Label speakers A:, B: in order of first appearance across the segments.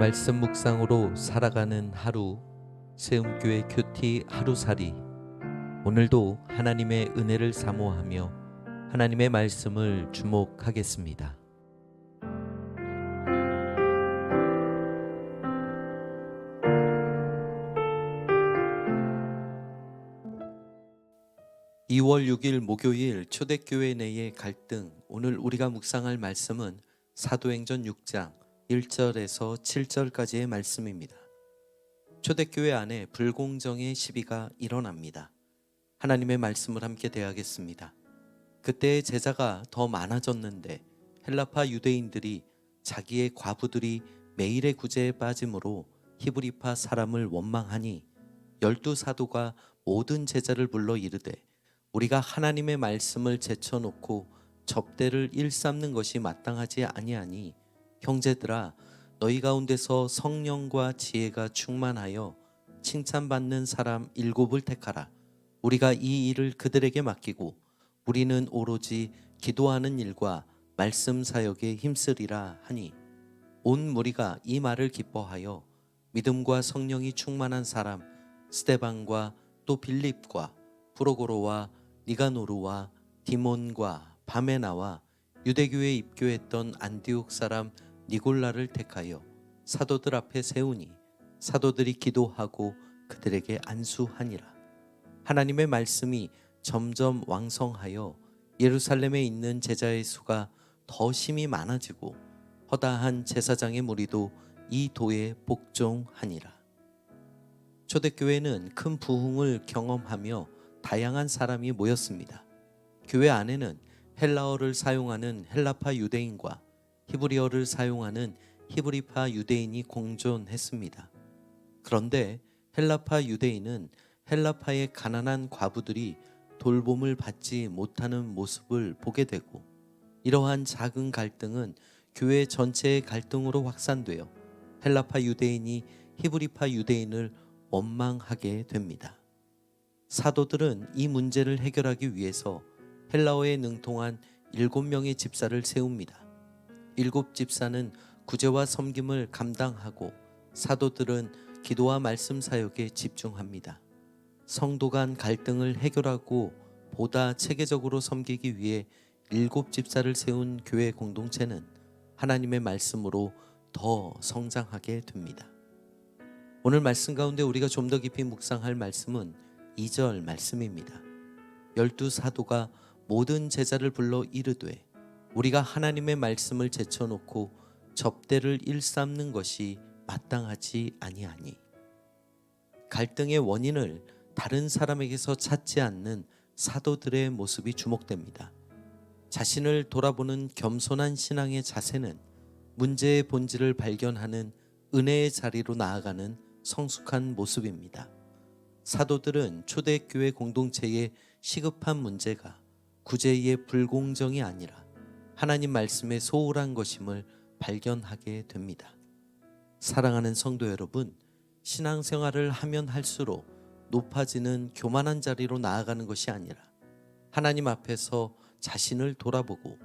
A: 말씀 묵상으로 살아가는 하루 세움교회 큐티 하루살이 오늘도 하나님의 은혜를 사모하며 하나님의 말씀을 주목하겠습니다. (2월 6일) 목요일 초대교회 내의 갈등 오늘 우리가 묵상할 말씀은 사도행전 6장 1절에서 7절까지의 말씀입니다. 초대교회 안에 불공정의 시비가 일어납니다. 하나님의 말씀을 함께 대하겠습니다. 그때 제자가 더 많아졌는데 헬라파 유대인들이 자기의 과부들이 매일의 구제에 빠짐으로 히브리파 사람을 원망하니 열두 사도가 모든 제자를 불러 이르되 우리가 하나님의 말씀을 제쳐놓고 접대를 일삼는 것이 마땅하지 아니하니 형제들아 너희 가운데서 성령과 지혜가 충만하여 칭찬받는 사람 일곱을 택하라. 우리가 이 일을 그들에게 맡기고 우리는 오로지 기도하는 일과 말씀 사역에 힘쓰리라 하니 온 무리가 이 말을 기뻐하여 믿음과 성령이 충만한 사람 스테반과 또 빌립과 프로고로와 니가노루와 디몬과 바메나와 유대교에 입교했던 안디옥 사람 니골라를 택하여 사도들 앞에 세우니 사도들이 기도하고 그들에게 안수하니라 하나님의 말씀이 점점 왕성하여 예루살렘에 있는 제자의 수가 더 심히 많아지고 허다한 제사장의 무리도 이 도에 복종하니라 초대교회는 큰 부흥을 경험하며 다양한 사람이 모였습니다. 교회 안에는 헬라어를 사용하는 헬라파 유대인과 히브리어를 사용하는 히브리파 유대인이 공존했습니다. 그런데 헬라파 유대인은 헬라파의 가난한 과부들이 돌봄을 받지 못하는 모습을 보게 되고 이러한 작은 갈등은 교회 전체의 갈등으로 확산되어 헬라파 유대인이 히브리파 유대인을 원망하게 됩니다. 사도들은 이 문제를 해결하기 위해서 헬라어에 능통한 일곱 명의 집사를 세웁니다. 일곱 집사는 구제와 섬김을 감당하고 사도들은 기도와 말씀 사역에 집중합니다. 성도 간 갈등을 해결하고 보다 체계적으로 섬기기 위해 일곱 집사를 세운 교회 공동체는 하나님의 말씀으로 더 성장하게 됩니다. 오늘 말씀 가운데 우리가 좀 더 깊이 묵상할 말씀은 2절 말씀입니다. 열두 사도가 모든 제자를 불러 이르되 우리가 하나님의 말씀을 제쳐놓고 접대를 일삼는 것이 마땅하지 아니하니 갈등의 원인을 다른 사람에게서 찾지 않는 사도들의 모습이 주목됩니다. 자신을 돌아보는 겸손한 신앙의 자세는 문제의 본질을 발견하는 은혜의 자리로 나아가는 성숙한 모습입니다. 사도들은 초대교회 공동체의 시급한 문제가 구제의 불공정이 아니라 하나님 말씀의 소홀한 것임을 발견하게 됩니다. 사랑하는 성도 여러분, 신앙생활을 하면 할수록 높아지는 교만한 자리로 나아가는 것이 아니라 하나님 앞에서 자신을 돌아보고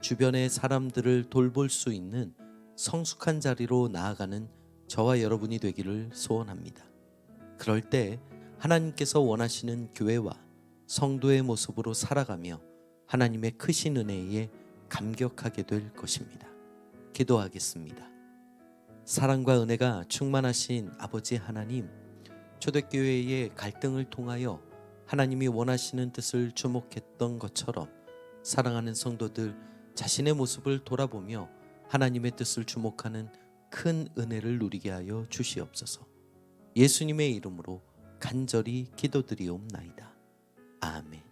A: 주변의 사람들을 돌볼 수 있는 성숙한 자리로 나아가는 저와 여러분이 되기를 소원합니다. 그럴 때 하나님께서 원하시는 교회와 성도의 모습으로 살아가며 하나님의 크신 은혜에 감격하게 될 것입니다. 기도하겠습니다. 사랑과 은혜가 충만하신 아버지 하나님, 초대교회의 갈등을 통하여 하나님이 원하시는 뜻을 주목했던 것처럼 사랑하는 성도들 자신의 모습을 돌아보며 하나님의 뜻을 주목하는 큰 은혜를 누리게 하여 주시옵소서. 예수님의 이름으로 간절히 기도드리옵나이다. 아멘.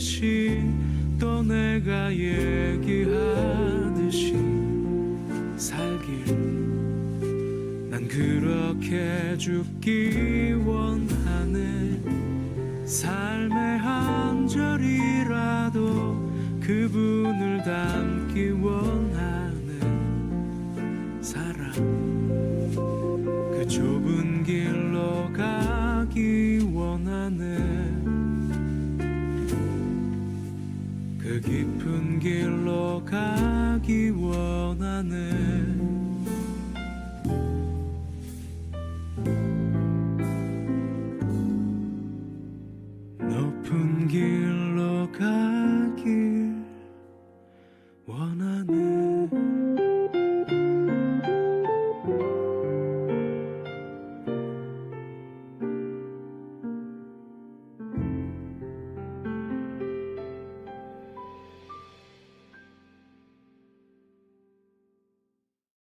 B: 노래하듯이 또 내가 얘기하듯이 살길. 난 그렇게 죽기 원하네 삶의 한 절이라도 그분을 닮기 원 깊은 길로 가기 원하는